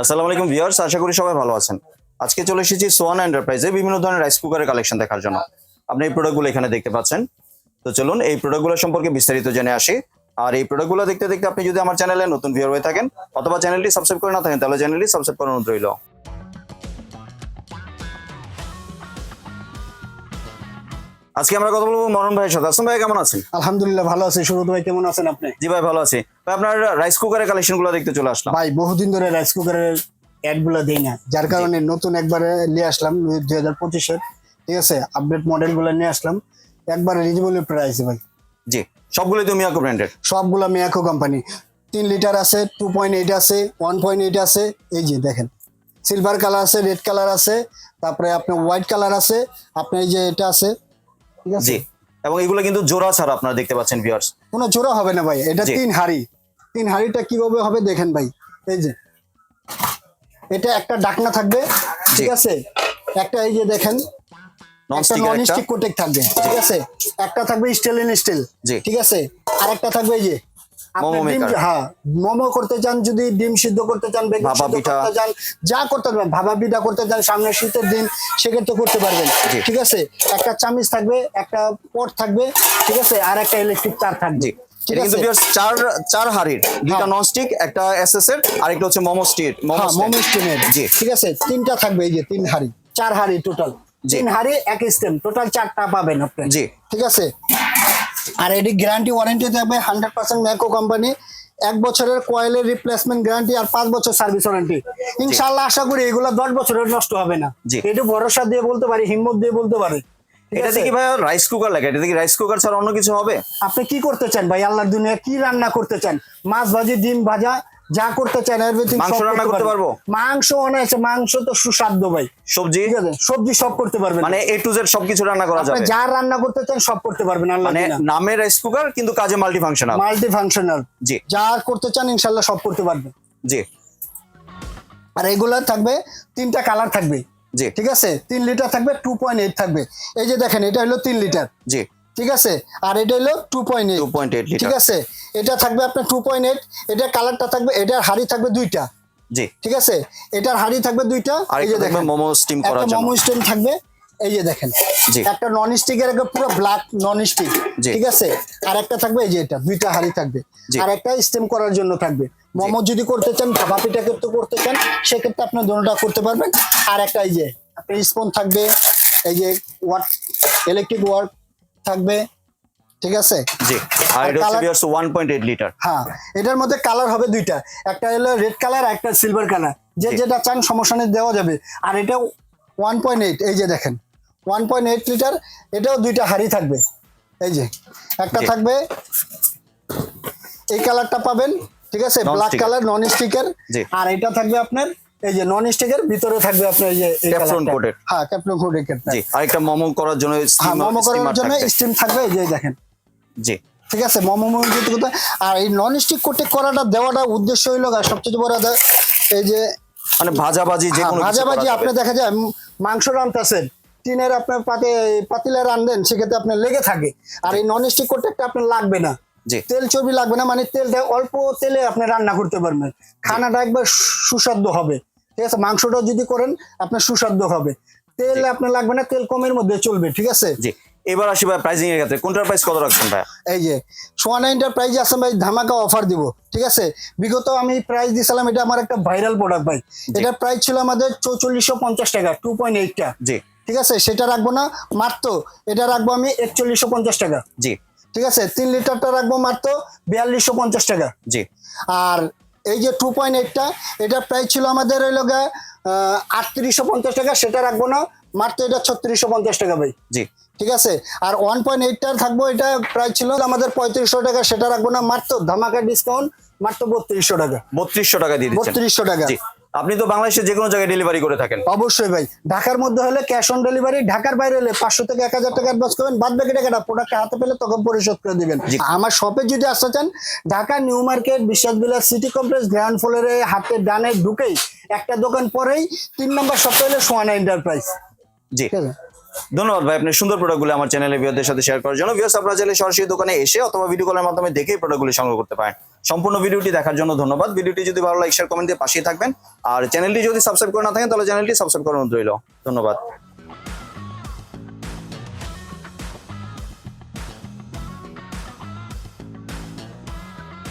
আসসালামু আলাইকুম ভিউয়ার্স আশা করি সবাই ভালো আছেন। আজকে চলে এসেছি সোয়ানা এন্টারপ্রাইজে বিভিন্ন ধরনের রাইস কুকারের কালেকশন দেখার জন্য। আপনি এই প্রোডাক্টগুলো এখানে দেখতে পাচ্ছেন। তো চলুন এই প্রোডাক্টগুলো সম্পর্কে বিস্তারিত জেনে আসি। আর এই প্রোডাক্টগুলো দেখতে দেখতে আপনি যদি আমার চ্যানেলে নতুন ভিউয়ার হয়ে থাকেন অথবা চ্যানেলটি সাবস্ক্রাইব করে না থাকেন তাহলে চ্যানেলটি সাবস্ক্রাইব অনুরোধ রইল। আজকে আমরা কথা বলব মরণ ভাইয়ের সাথে। আসুন ভাই কেমন আছেন? আলহামদুলিল্লাহ ভালো আছি। সুরত ভাই কেমন আছেন আপনি? জি ভাই ভালো আছি। আপনার রাইস কুকারের কালেকশনগুলো দেখতে চলে আসলাম। ভাই বহুদিন ধরে রাইস কুকারের অ্যাডগুলো দেই না। যার কারণে নতুন একবারে নিয়ে আসলাম দুই হাজার পঁচিশের। ঠিক আছে? আপডেট মডেলগুলো নিয়ে আসলাম। একবারে রিজনেবল প্রাইসে ভাই। জি সবগুলোই তো মিয়াকো ব্র্যান্ডের সবগুলো মিয়াকো কোম্পানি তিন লিটার আছে টু পয়েন্ট এইট আছে ওয়ান পয়েন্ট এইট আছে এই যে দেখেন। সিলভার কালার আছে রেড কালার আছে তারপরে আপনার হোয়াইট কালার আছে আপনার এই যে এটা আছে ঠিক আছে? জি এবং এগুলো কিন্তু জোড়া ছাড়া আপনারা দেখতে পাচ্ছেন ভিউয়ার্স কোনো জোড়া হবে না ভাই এটা। তিন হাড়ি। তিন হাড়িটা কীভাবে হবে দেখেন ভাই। এই যে। এটা একটা ডাকনা থাকবে ঠিক আছে? একটা এই যে দেখেন একটা স্টিকার নন একটা। স্টিক কোটেক থাকবে ঠিক আছে? একটা থাকবে স্টিল ইন স্টিল। ঠিক আছে? আর একটা থাকবে এই যে হ্যাঁ মোমো করতে চান যদি ডিম সিদ্ধ করতে চান বেগুন সিদ্ধ। করতে চান যা করতে পারবেন ভাবা পিঠা করতে চান সামনে শীতের দিন সেক্ষেত্রে করতে পারবেন। ঠিক আছে? একটা চামিচ থাকবে একটা পট থাকবে ঠিক আছে? আর একটা ইলেকট্রিক তার থাকবে। এটা কিন্তু আছে? চার চার হাড়ির। দুইটা। একটা এসএস এর আর একটা হচ্ছে মোমো স্টিক মোমো মোমো স্টিমের জি। ঠিক আছে? তিনটা থাকবে এই যে তিন হাড়ি। চার হাড়ি টোটাল তিন হাড়ি এক স্টেম টোটাল চারটা পাবেন আপনি। জি। ঠিক আছে? আর এটি গ্যারান্টি ওয়ারেন্টি থাকবে হান্ড্রেড পার্সেন্ট ম্যাকো কোম্পানি এক বছরের কয়েলের রিপ্লেসমেন্ট গ্যারান্টি আর পাঁচ বছর সার্ভিস ওয়ারেন্টি ইনশাল্লাহ আশা করি এগুলো দশ বছরের নষ্ট হবে না। একটু ভরসা দিয়ে বলতে পারি হিম্মত দিয়ে বলতে পারি। এটা? থেকে ভাই রাইস কুকার লাগে। এটা থেকে রাইস কুকার ছাড়া অন্য কিছু হবে? আপনি কি করতে চান ভাই? আল্লাহর দুনিয়া কি রান্না করতে চান? মাছ ভাজি ডিম ভাজা যা করতে চান এভরিথিং মাংস রান্না করতে পারব? মাংস অনায়াসে মাংস তো সুস্বাদ্য ভাই। সবজি? ঠিক আছে? সবজি সব করতে পারবেন। মানে এ টু জেড সবকিছু রান্না করা যাবে? যা রান্না করতে চান সব করতে পারবেন আল্লাহ মানে নামে রাইস কুকার কিন্তু কাজে মাল্টি ফাংশনাল মাল্টি ফাংশনাল জি। যা করতে চান ইনশাল্লাহ সব করতে পারবেন। জি। আর এগুলা থাকবে তিনটা কালার থাকবে। জি। ঠিক আছে? তিন লিটার থাকবে টু পয়েন্ট এইট থাকবে। এই যে দেখেন এটা হলো তিন লিটার জি। ঠিক আছে? আর এটা হলো two point eight two point eight ঠিক আছে? এটা থাকবে আপনার টু পয়েন্ট এইট এটার কালারটা থাকবে এটার হাড়ি থাকবে দুইটা। জি। ঠিক আছে? এটার হাড়ি থাকবে দুইটা। আর এই যে দেখেন মোমো স্টিম করার জন্য। মোমো স্টিম থাকবে এই যে দেখেন। একটা নন স্টিকের একটা পুরো ব্ল্যাক নন স্টিক ঠিক আছে? আর একটা থাকবে এই যে এটা দুইটা হাড়ি থাকবে। আর একটা স্টেম করার জন্য থাকবে। মোমো যদি করতে চান ভাপা পিঠা করতে করতে চান সেক্ষেত্রে আপনি দোনোটা করতে পারবেন। আর একটা এই যে আপনার স্পুন থাকবে এই যে ওয়াট ইলেকট্রিক ওয়ার্ক থাকবে ঠিক আছে? জি। আর এটা হচ্ছে colour- viewers one point eight litre হ্যাঁ এটার মধ্যে কালার হবে দুইটা। একটা হলো রেড কালার আর একটা সিলভার কালার যে যেটা চান সমস্যা দেওয়া যাবে। আর এটা ওয়ান পয়েন্ট এইট এই যে দেখেন। ওয়ান পয়েন্ট এইট লিটার এটাও দুইটা হাড়ি থাকবে। এই যে একটা থাকবে এই কালারটা পাবেন ঠিক আছে? Black colour non sticker. আর এটা থাকবে আপনার এই যে নন স্টিকার ভিতরে থাকবে আপনার এই যে এই Teflon হ্যাঁ ক্যাপ্লন কোডের জি আর একটা মোমো করার জন্য হ্যাঁ মোমো করার জন্য স্টিম থাকবে এই যে দেখেন। জি। ঠিক আছে মোমো মোমো যদি কোথায়? আর এই নন স্টিক কোটে করাটা দেওয়াটা উদ্দেশ্য হইল সবচেয়ে বড় কথা, এই যে মানে ভাজাভাজি যে হ্যাঁ, কোনো ভাজাভাজি আপনি দেখা যায় মাংস রান্তাছেন। টিনের আপনার পাতে পাতিলে রান্ধেন সেক্ষেত্রে আপনার লেগে থাকে। আর এই নন স্টিক কোটেকটা আপনার লাগবে না। তেল চর্বি লাগবে না মানে তেলটা অল্প তেলে আপনি রান্না করতে পারবেন। খানাটা একবার সু- সুস্বাদু হবে। ঠিক আছে মাংসটা যদি করেন আপনার সুস্বাদু হবে। তেল আপনার লাগবে না তেল কমের মধ্যে চলবে ঠিক আছে? জি। এবার আসি ভাই প্রাইসিং এর ক্ষেত্রে। কোনটার প্রাইস কত রাখছেন ভাই? এই যে সোয়ানা এন্টারপ্রাইজ আছে ভাই ধামাকা অফার দিব ঠিক আছে? বিগত আমি প্রাইস দিয়েছিলাম এটা আমার একটা ভাইরাল প্রোডাক্ট ভাই। এটার প্রাইস ছিল আমাদের চৌচল্লিশশো পঞ্চাশ টাকা টু পয়েন্ট এইটটা জি। ঠিক আছে? সেটা রাখব না মাত্র এটা রাখব আমি একচল্লিশশো পঞ্চাশ টাকা। জি। ঠিক আছে? তিন লিটারটা রাখব মাত্র বিয়াল্লিশশো পঞ্চাশ টাকা। জি। আর এই যে টু পয়েন্ট এইটটা এটার প্রাইস ছিল আমাদের ওই লোকে আটত্রিশশো পঞ্চাশ টাকা সেটা রাখব না মাত্র এটা ছত্রিশশো পঞ্চাশ টাকা ভাই। জি। ঠিক আছে? আর ওয়ান পয়েন্ট এইটটার থাকব এটা প্রাইস ছিল আমাদের পঁয়ত্রিশশো টাকা সেটা রাখব না মাত্র ধামাকা ডিসকাউন্ট মাত্র বত্রিশশো টাকা। বত্রিশশো টাকা দিয়ে বত্রিশশো টাকা। জি। আপনি তো বাংলাদেশের যে কোনো জায়গায় ডেলিভারি করে থাকেন। অবশ্যই ভাই। ঢাকার মধ্যে হলে ক্যাশ অন ডেলিভারি ঢাকার বাইরে হলে পাঁচশো থেকে এক হাজার টাকা অ্যাডভান্স করবেন। বাদ বাকি টাকাটা প্রোডাক্ট হাতে পেলে তখন পরিশোধ করে দিবেন। আমার শপে যদি আসতে চান ঢাকা নিউ মার্কেট বিশ্বাস বিলাস সিটি কমপ্লেক্স গ্রাউন্ড ফ্লোরে হাতে ডানে ঢুকেই একটা দোকান পরেই তিন নম্বর শপে হলে সোয়ানা এন্টারপ্রাইজ জি। ধন্যবাদ ভাই, আপনি সুন্দর প্রোডাক্টগুলো আমার চ্যানেলে ভিওদের সাথে শেয়ার করার জন্য। ভিওস আপনারা চাইলে সরাসরি দোকানে এসে অথবা ভিডিও কলের মাধ্যমে দেখেই প্রোডাক্টগুলি সংগ্রহ করতে পারেন। সম্পূর্ণ ভিডিওটি দেখার জন্য ধন্যবাদ। ভিডিওটি যদি ভালো লাগে শেয়ার কমেন্ট দিয়ে পাশেই থাকবেন। আর চ্যানেলটি যদি সাবস্ক্রাইব করে না থাকেন, তাহলে চ্যানেলটি সাবস্ক্রাইব করার অনুরোধ রইল। ধন্যবাদ।